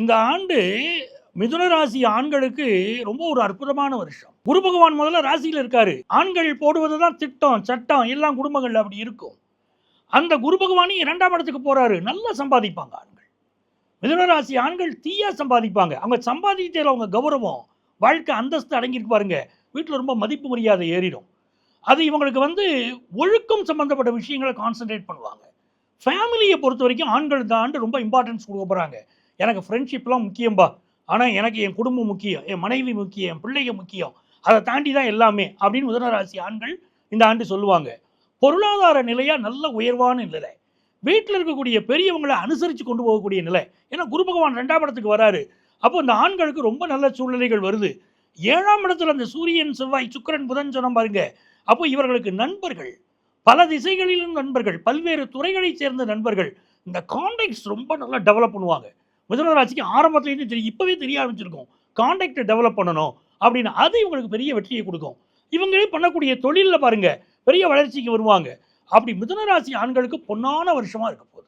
இந்த ஆண்டு மிதுன ராசி ஆண்களுக்கு ரொம்ப ஒரு அற்புதமான வருஷம். குரு பகவான் முதல்ல ராசியில் இருக்காரு. ஆண்கள் போடுவது தான் திட்டம் சட்டம் எல்லாம் குடும்பங்கள்ல அப்படி இருக்கும். அந்த குரு பகவானும் இரண்டாம் இடத்துக்கு போறாரு. நல்லா சம்பாதிப்பாங்க ஆண்கள். மிதுன ராசி ஆண்கள் தீயா சம்பாதிப்பாங்க. அவங்க சம்பாதித்ததில் அவங்க கௌரவம் வாழ்க்கை அந்தஸ்து அடங்கியிருக்கு பாருங்க. வீட்டில் ரொம்ப மதிப்பு மரியாதை ஏறிடும். அது இவங்களுக்கு வந்து ஒழுக்கம் சம்பந்தப்பட்ட விஷயங்களை கான்சென்ட்ரேட் பண்ணுவாங்க. ஃபேமிலியை பொறுத்த வரைக்கும் ஆண்கள் இந்த ஆண்டு ரொம்ப இம்பார்ட்டன்ஸ் கொடுக்க போகிறாங்க எனக்கு ஃப்ரெண்ட்ஷிப்லாம் முக்கியம்பா. ஆனால் எனக்கு என் குடும்பம் முக்கியம் என் மனைவி முக்கியம் என் பிள்ளைங்க முக்கியம். அதை தாண்டி தான் எல்லாமே அப்படின்னு முதனராசி ஆண்கள் இந்த ஆண்டு சொல்லுவாங்க. பொருளாதார நிலையாக நல்ல உயர்வான நிலை. வீட்டில் இருக்கக்கூடிய பெரியவங்களை அனுசரித்து கொண்டு போகக்கூடிய நிலை. ஏன்னா குரு பகவான் ரெண்டாம் இடத்துக்கு வராரு. அப்போ இந்த ஆண்களுக்கு ரொம்ப நல்ல சூழ்நிலைகள் வருது. ஏழாம் இடத்துல அந்த சூரியன் செவ்வாய் சுக்கிரன் புதன் சொன்ன பாருங்க. அப்போ இவர்களுக்கு நண்பர்கள் பல திசைகளிலும் நண்பர்கள் பல்வேறு துறைகளைச் சேர்ந்த நண்பர்கள். இந்த கான்டாக்ட்ஸ் ரொம்ப நல்லா டெவலப் பண்ணுவாங்க. மிதுன ராசிக்கு ஆரம்பத்துலேருந்து தெரியும் இப்போவே தெரிய ஆரம்பிச்சிருக்கும். கான்டாக்டை டெவலப் பண்ணணும் அப்படின்னு அது இவங்களுக்கு பெரிய வெற்றியை கொடுக்கும். இவங்களே பண்ணக்கூடிய தொழிலில் பாருங்கள் பெரிய வளர்ச்சிக்கு வருவாங்க. அப்படி மிதுன ராசி ஆண்களுக்கு பொன்னான வருஷமாக இருக்கும்.